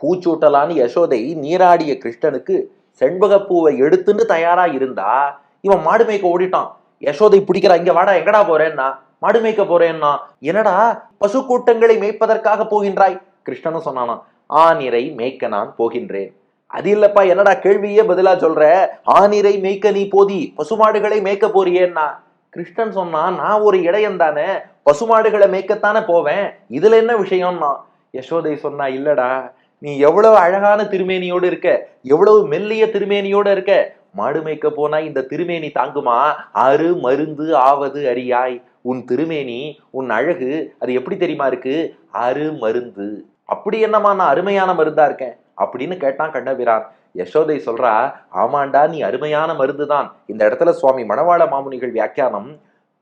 பூச்சூட்டலான்னு யசோதை நீராடிய கிருஷ்ணனுக்கு செண்பகப்பூவை எடுத்துன்னு தயாரா இருந்தா இவன் மாடு மேய்க்க ஓடிட்டான். யசோதை பிடிக்கிறா இங்க வாடா எங்கடா போறேன்னா? மாடு மேய்க்க போறேன்னா. என்னடா பசு கூட்டங்களை மேய்ப்பதற்காக போகின்றாய்? கிருஷ்ணனும் சொன்னானா ஆனிரை மேய்க்க நான் போகின்றேன். அது இல்லப்பா என்னடா கேள்வியே பதிலா சொல்ற? ஆனிரை மேய்க்க நீ போதி பசுமாடுகளை மேய்க்க போறியேன்னா? கிருஷ்ணன் சொன்னா நான் ஒரு இடையன் தானே பசுமாடுகளை மேய்க்கத்தானே போவேன் இதுல என்ன விஷயம்னா? யசோதை சொன்னா இல்லடா நீ எவ்வளவு அழகான திருமேனியோடு இருக்க எவ்வளவு மெல்லிய திருமேனியோட இருக்க மாடு மேய்க்க போனா இந்த திருமேனி தாங்குமா? அரு மருந்து ஆவது அறியாய் உன் திருமேனி உன் அழகு அது எப்படி தெரியுமா இருக்கு? அரு மருந்து. அப்படி என்னமா நான் அருமையான மருந்தா இருக்கேன்? அப்படின்னு கேட்டான் கண்ணபிரான். யசோதை சொல்றா ஆமாண்டா நீ அருமையான மருந்து தான் இந்த இடத்துல சுவாமி மணவாள மாமுனிகள் வியாக்கியானம்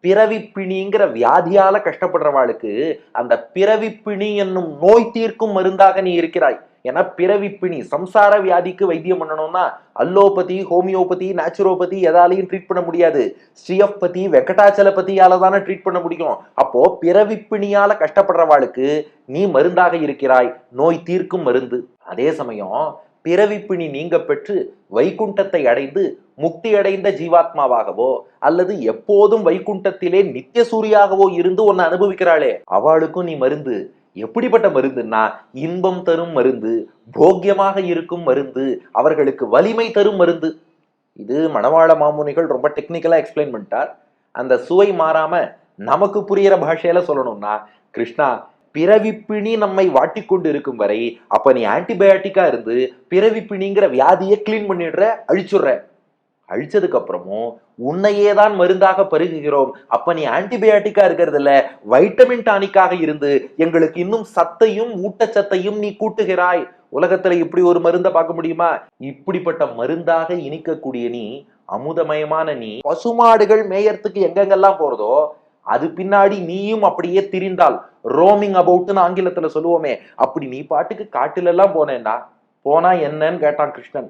பிறவிப்பிணிங்கிற வியாதியால கஷ்டப்படுறவாளுக்கு அந்த பிறவிப்பிணி என்னும் நோய் தீர்க்கும் மருந்தாக நீ இருக்கிறாய். ஏன்னா பிறவிப்பிணி சம்சார வியாதிக்கு வைத்தியம் பண்ணணும்னா அல்லோபதி ஹோமியோபதி நேச்சுரோபதி எதாலையும் ட்ரீட் பண்ண முடியாது. ஸ்ரீயப்பதி வெங்கடாச்சலபதியால தானே ட்ரீட் பண்ண முடியும். அப்போ பிறவிப்பிணியால கஷ்டப்படுறவாளுக்கு நீ மருந்தாக இருக்கிறாய். நோய் தீர்க்கும் மருந்து. அதே சமயம் பிறவிப்பிணி நீங்க பெற்று வைகுண்டத்தை அடைந்து முக்தி அடைந்த ஜீவாத்மாவாகவோ அல்லது எப்போதும் வைகுண்டத்திலே நித்திய சூரியாகவோ இருந்து உன்னை அனுபவிக்கிறாளே அவளுக்கும் நீ மருந்து. எப்படிப்பட்ட மருந்துன்னா இன்பம் தரும் மருந்து போக்கியமாக இருக்கும் மருந்து அவர்களுக்கு வலிமை தரும் மருந்து. இது மணவாள மாமுனிகள் ரொம்ப டெக்னிக்கலாக எக்ஸ்பிளைன் பண்ணிட்டார். அந்த சுவை மாறாம நமக்கு புரியிற பாஷையில சொல்லணும்னா கிருஷ்ணா பிறவிப்பிணி நம்மை வாட்டிக்கொண்டு இருக்கும் வரை அப்ப நீ ஆன்டிபயோட்டிக்கா இருந்து பிறவிப்பிணிங்கிற வியாதியை கிளீன் பண்ணிடுற அழிச்சுடுற. அழிச்சதுக்கு அப்புறமும் உன்னையே தான் மருந்தாக பருகுகிறோம். அப்ப நீ ஆன்டிபயோட்டிக்கா இருக்கிறது இல்ல வைட்டமின் டானிக்காக இருந்து எங்களுக்கு இன்னும் சத்தையும் ஊட்டச்சத்தையும் நீ கூட்டுகிறாய். உலகத்துல இப்படி ஒரு மருந்தை பார்க்க முடியுமா? இப்படிப்பட்ட மருந்தாக இனிக்கக்கூடிய நீ அமுதமயமான நீ பசுமாடுகள் மேயறதுக்கு எங்கெங்கெல்லாம் போறதோ அது பின்னாடி நீயும் அப்படியே திரிந்தால் ரோமிங் அபவுட்னு ஆங்கிலத்துல சொல்லுவோமே அப்படி நீ பாட்டுக்கு காட்டுல எல்லாம் போனேன்னா போனா என்னன்னு கேட்டான் கிருஷ்ணன்.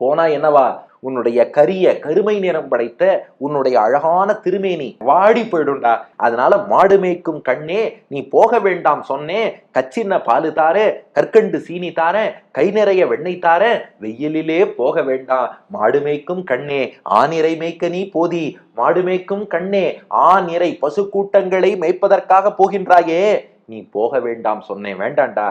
போனா என்னவா? உன்னுடைய கரிய கருமை நிறம் படைத்த உன்னுடைய அழகான திருமேனி வாடி போயிடும்டா. அதனால மாடு மேய்க்கும் கண்ணே நீ போக வேண்டாம் சொன்னேன் கச்சின்ன பாலு தார கற்கண்டு சீனி தாரேன் கை நிறைய வெண்ணெய் தாரேன் வெயிலிலே போக வேண்டாம். மாடு மேய்க்கும் கண்ணே ஆனிரை மேய்க்க நீ போதி. மாடு மேய்க்கும் கண்ணே ஆநிறை பசு கூட்டங்களை மேய்ப்பதற்காக போகின்றாயே. நீ போக வேண்டாம் சொன்னேன் வேண்டாம்டா